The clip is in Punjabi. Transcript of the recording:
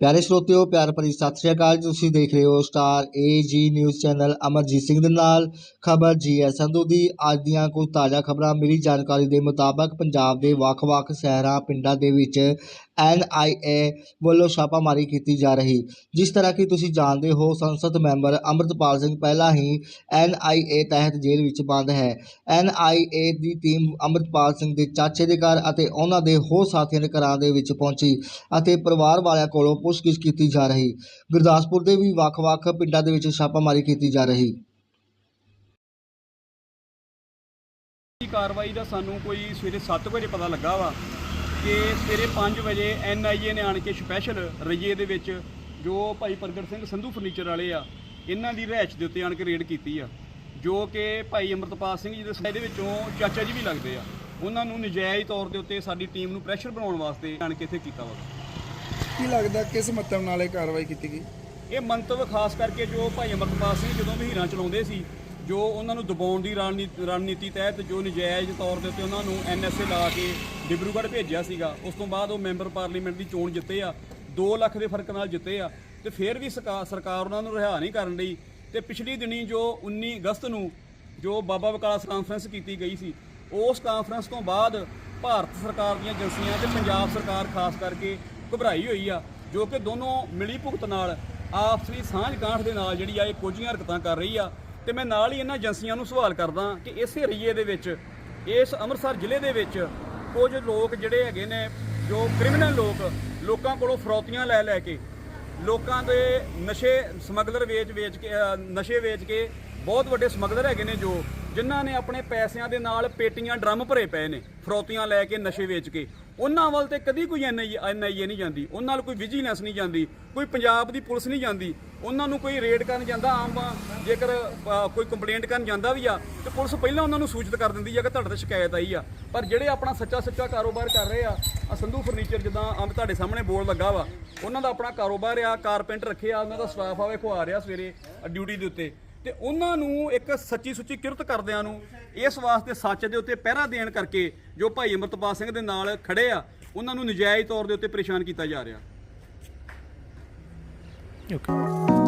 ਪਿਆਰੇ ਸਰੋਤਿਓ, ਪਿਆਰ ਭਰੀ ਸਤਿ ਸ਼੍ਰੀ ਅਕਾਲ ਤੁਸੀਂ ਦੇਖ ਰਹੇ ਹੋ star AG news channel Amarjit Singh ਦੇ ਨਾਲ। ਖਬਰ ਜੀਐਸ ਸੰਧੂ ਦੀ। ਅੱਜ ਦੀਆਂ ਕੁਝ ਤਾਜ਼ਾ ਖਬਰਾਂ ਮਿਲੀ ਜਾਣਕਾਰੀ ਦੇ ਮੁਤਾਬਕ ਪੰਜਾਬ ਦੇ ਵੱਖ-ਵੱਖ ਸ਼ਹਿਰਾਂ, ਪਿੰਡਾਂ ਦੇ ਵਿੱਚ ਐਨਆਈਏ ਵੱਲੋਂ ਛਾਪਾਮਾਰੀ ਕੀਤੀ ਜਾ ਰਹੀ। ਜਿਸ ਤਰ੍ਹਾਂ ਕਿ ਤੁਸੀਂ ਜਾਣਦੇ ਹੋ, ਸੰਸਦ ਮੈਂਬਰ ਅੰਮ੍ਰਿਤਪਾਲ ਸਿੰਘ ਪਹਿਲਾਂ ਹੀ ਐਨਆਈਏ ਤਹਿਤ ਜੇਲ੍ਹ ਵਿੱਚ ਬੰਦ ਹੈ। ਐਨਆਈਏ ਦੀ ਟੀਮ ਅੰਮ੍ਰਿਤਪਾਲ ਸਿੰਘ ਦੇ ਚਾਚੇ ਦੇ ਘਰ ਅਤੇ ਉਹਨਾਂ ਦੇ ਹੋਰ ਸਾਥੀਆਂ ਦੇ ਘਰਾਂ ਦੇ ਵਿੱਚ ਪਹੁੰਚੀ ਅਤੇ ਪਰਿਵਾਰ ਵਾਲਿਆਂ ਕੋਲੋਂ ਪੁੱਛਗਿੱਛ ਕੀਤੀ ਜਾ ਰਹੀ। ਗੁਰਦਾਸਪੁਰ ਦੇ ਵੀ ਵੱਖ-ਵੱਖ ਪਿੰਡਾਂ ਦੇ ਵਿੱਚ ਛਾਪਾਮਾਰੀ ਕੀਤੀ ਜਾ ਰਹੀ। ਦੀ ਕਾਰਵਾਈ ਦਾ ਸਾਨੂੰ ਕੋਈ ਸਵੇਰੇ 7 ਵਜੇ ਪਤਾ ਲੱਗਾ ਵਾ ਕਿ ਸਵੇਰੇ 5 ਵਜੇ ਐੱਨ ਆਈ ਏ ਨੇ ਆਣ ਕੇ ਸਪੈਸ਼ਲ ਰਈਏ ਦੇ ਵਿੱਚ ਜੋ ਭਾਈ ਪ੍ਰਗਟ ਸਿੰਘ ਸੰਧੂ ਫਰਨੀਚਰ ਵਾਲੇ ਆ, ਇਹਨਾਂ ਦੀ ਰਹਿਚ ਦੇ ਉੱਤੇ ਆਣ ਕੇ ਰੇਡ ਕੀਤੀ ਆ, ਜੋ ਕਿ ਭਾਈ ਅਮਰਤਪਾਲ ਸਿੰਘ ਜੀ ਦੇ ਸਾਇਦੇ ਵਿੱਚੋਂ ਚਾਚਾ ਜੀ ਵੀ ਲੱਗਦੇ ਆ। ਉਹਨਾਂ ਨੂੰ ਨਜਾਇਜ਼ ਤੌਰ ਦੇ ਉੱਤੇ ਸਾਡੀ ਟੀਮ ਨੂੰ ਪ੍ਰੈਸ਼ਰ ਬਣਾਉਣ ਵਾਸਤੇ ਆਣ ਕੇ ਇੱਥੇ ਕੀਤਾ ਵਾ। ਕੀ ਲੱਗਦਾ ਕਿਸ ਮਤਲਬ ਨਾਲ ਇਹ ਕਾਰਵਾਈ ਕੀਤੀ ਗਈ? ਇਹ ਮੰਤਵ ਖਾਸ ਕਰਕੇ ਜੋ ਭਾਈ ਅਮਰਪਾਲ ਸਿੰਘ ਜਦੋਂ ਵੀ ਚਲਾਉਂਦੇ ਸੀ, ਜੋ ਉਹਨਾਂ ਨੂੰ ਦਬਾਉਣ ਦੀ ਰਣਨੀ- ਰਣਨੀਤੀ ਤਹਿਤ ਜੋ ਨਜਾਇਜ਼ ਤੌਰ ਦੇ ਉੱਤੇ ਉਹਨਾਂ ਨੂੰ ਐਨਐਸਏ ਲਾ ਕੇ ਡਿਬਰੂਗੜ੍ਹ ਭੇਜਿਆ ਸੀਗਾ, ਉਸ ਤੋਂ ਬਾਅਦ ਉਹ ਮੈਂਬਰ ਪਾਰਲੀਮੈਂਟ ਦੀ ਚੋਣ ਜਿੱਤੇ ਆ 2 ਲੱਖ ਦੇ ਫ਼ਰਕ ਨਾਲ ਜਿੱਤੇ ਆ, ਤੇ ਫਿਰ ਵੀ ਸਰਕਾ- ਸਰਕਾਰ ਉਹਨਾਂ ਨੂੰ ਰਿਹਾ ਨਹੀਂ ਕਰਨ ਲਈ ਤੇ ਪਿਛਲੀ ਦਿਨੀ ਜੋ 19 ਅਗਸਤ ਨੂੰ ਜੋ ਬਾਬਾ ਵਿਕਾਸ ਕਾਨਫਰੰਸ ਕੀਤੀ ਗਈ ਸੀ, ਉਸ ਕਾਨਫਰੰਸ ਤੋਂ ਬਾਅਦ ਭਾਰਤ ਸਰਕਾਰ ਦੀਆਂ ਏਜੰਸੀਆਂ ਤੇ ਪੰਜਾਬ ਸਰਕਾਰ ਖਾਸ ਕਰਕੇ ਘਬਰਾਈ ਹੋਈ ਆ, ਜੋ ਕਿ ਦੋਨੋਂ ਮਿਲੀ ਭੁਗਤ ਨਾਲ ਆਪਸੀ ਸਾਂਝ ਗਾਂਠ ਦੇ ਨਾਲ ਜਿਹੜੀ ਆ ਇਹ ਕੋਝੀਆਂ ਹਰਕਤਾਂ ਕਰ ਰਹੀ ਆ। ਤੇ ਮੈਂ ਨਾਲ ਹੀ ਇਹਨਾਂ ਏਜੰਸੀਆਂ ਨੂੰ ਸਵਾਲ ਕਰਦਾ ਕਿ ਇਸੇ ਰਈਏ ਦੇ ਵਿੱਚ, ਇਸ ਅੰਮ੍ਰਿਤਸਰ ਜ਼ਿਲ੍ਹੇ ਦੇ ਵਿੱਚ ਕੁਝ ਲੋਕ ਜਿਹੜੇ ਹੈਗੇ ਨੇ, ਜੋ ਕ੍ਰਿਮੀਨਲ ਲੋਕ, ਲੋਕਾਂ ਕੋਲੋਂ ਫਰੌਤੀਆਂ ਲੈ ਲੈ ਕੇ, ਲੋਕਾਂ ਦੇ ਨਸ਼ੇ ਸਮਗਲਰ ਵੇਚ ਵੇਚ ਕੇ ਨਸ਼ੇ ਵੇਚ ਕੇ ਬਹੁਤ ਵੱਡੇ ਸਮਗਲਰ ਹੈਗੇ ਨੇ ਜੋ ਜਿਨ੍ਹਾਂ ਨੇ ਆਪਣੇ ਪੈਸਿਆਂ ਦੇ ਨਾਲ ਪੇਟੀਆਂ ਡਰਮ ਭਰੇ ਪਏ ਨੇ, ਫਰੋਤੀਆਂ ਲੈ ਕੇ ਨਸ਼ੇ ਵੇਚ ਕੇ। ਉਹਨਾਂ ਵੱਲ ਤੇ ਕਦੀ ਕੋਈ ਐਨਆਈਏ ਐਨਆਈਏ ਨਹੀਂ ਜਾਂਦੀ। ਉਹਨਾਂ ਨਾਲ ਕੋਈ ਵਿਜੀਲੈਂਸ ਨਹੀਂ ਜਾਂਦੀ, ਕੋਈ ਪੰਜਾਬ ਦੀ ਪੁਲਿਸ ਨਹੀਂ ਜਾਂਦੀ। ਉਹਨਾਂ ਨੂੰ ਕੋਈ ਰੇਡ ਕਰਨ ਜਾਂਦਾ ਆਮ ਜੇਕਰ ਕੋਈ ਕੰਪਲੇਂਟ ਕਰਨ ਜਾਂਦਾ ਵੀ ਆ, ਤੇ ਪੁਲਿਸ ਪਹਿਲਾਂ ਉਹਨਾਂ ਨੂੰ ਸੂਚਿਤ ਕਰ ਦਿੰਦੀ ਆ ਕਿ ਤੁਹਾਡੇ ਤੇ ਸ਼ਿਕਾਇਤ ਆਈ ਆ। ਪਰ ਜਿਹੜੇ ਆਪਣਾ ਸੱਚਾ ਸੱਚਾ ਕਾਰੋਬਾਰ ਕਰ ਰਹੇ ਆ ਆ ਸੰਧੂ ਫਰਨੀਚਰ ਜਿੱਦਾਂ ਆਮ ਤੁਹਾਡੇ ਸਾਹਮਣੇ ਬੋਰਡ ਲੱਗਾ ਵਾ, ਉਹਨਾਂ ਦਾ ਆਪਣਾ ਕਾਰੋਬਾਰ ਆ ਕਾਰਪੈਂਟਰ ਆ ਉਹਨਾਂ ਦਾ ਸਟਾਫ ਆ ਵੇਖੋ ਆ ਰਿਹਾ ਸਵੇਰੇ ਡਿਊਟੀ ਦੇ ਉੱਤੇ। ਤੇ ਉਹਨਾਂ ਨੂੰ ਇੱਕ ਸੱਚੀ ਸੁੱਚੀ ਕਿਰਤ ਕਰਦਿਆਂ ਨੂੰ ਇਸ ਵਾਸਤੇ ਸੱਚ ਦੇ ਉੱਤੇ ਪਹਿਰਾ ਦੇਣ ਕਰਕੇ ਜੋ ਭਾਈ ਅਮਰਤਪਾਲ ਸਿੰਘ ਦੇ ਨਾਲ ਖੜੇ ਆ, ਉਹਨਾਂ ਨੂੰ ਨਜਾਇਜ਼ ਤੌਰ ਦੇ ਉੱਤੇ ਪਰੇਸ਼ਾਨ ਕੀਤਾ ਜਾ ਰਿਹਾ Okay.